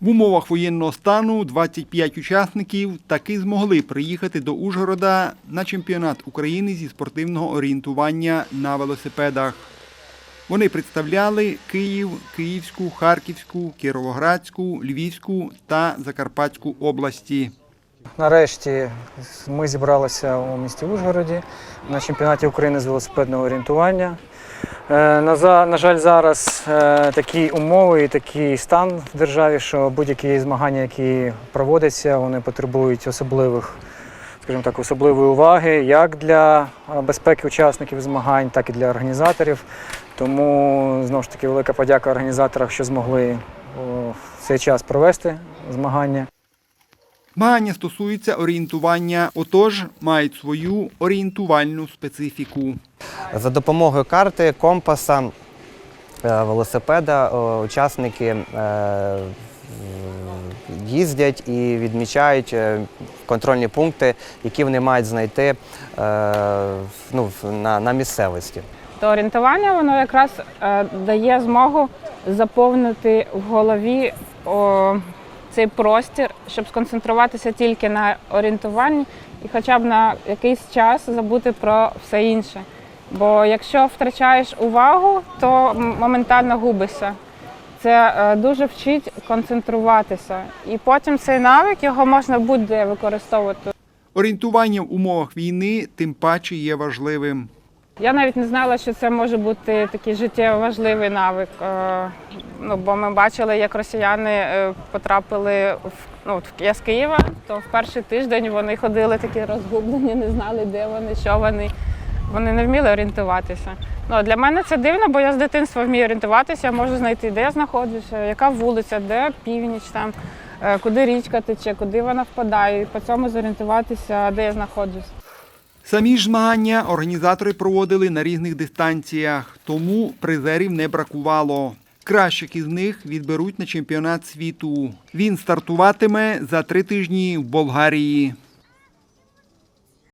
В умовах воєнного стану 25 учасників таки змогли приїхати до Ужгорода на чемпіонат України зі спортивного орієнтування на велосипедах. Вони представляли Київ, Київську, Харківську, Кіровоградську, Львівську та Закарпатську області. Нарешті ми зібралися у місті Ужгороді на чемпіонаті України з велосипедного орієнтування. Е, На, жаль, зараз е, такі умови і такий стан в державі, що будь-які змагання, які проводяться, вони потребують особливих, скажімо так, особливої уваги як для е, безпеки учасників змагань, так і для організаторів. Тому знову ж таки велика подяка організаторам, що змогли в цей час провести змагання. Змагання стосуються орієнтування, отож мають свою орієнтувальну специфіку. За допомогою карти, компаса, е, велосипеда е, учасники е, їздять і відмічають контрольні пункти, які вони мають знайти ну, на, на місцевості. То орієнтування воно якраз дає змогу заповнити в голові о, цей простір, щоб сконцентруватися тільки на орієнтуванні і хоча б на якийсь час забути про все інше. Бо якщо втрачаєш увагу, то моментально губишся. Це е, дуже вчить концентруватися. І потім цей навик його можна будь-де використовувати. Орієнтування в умовах війни тим паче є важливим. Я навіть не знала, що це може бути такий життєво важливий навик. Е, Ну, бо ми бачили, як росіяни е, потрапили в ну, я з Києва, то в перший тиждень вони ходили такі розгублені, не знали, де вони, що вони. Вони не вміли орієнтуватися. Ну, для мене це дивно, бо я з дитинства вмію орієнтуватися, я можу знайти, де я знаходжуся, яка вулиця, де північ, там, е, куди річка тече, куди вона впадає, і по цьому зорієнтуватися, де я знаходжусь. Самі ж змагання організатори проводили на різних дистанціях, тому призерів не бракувало. Кращих із них відберуть на чемпіонат світу. Він стартуватиме за три тижні в Болгарії.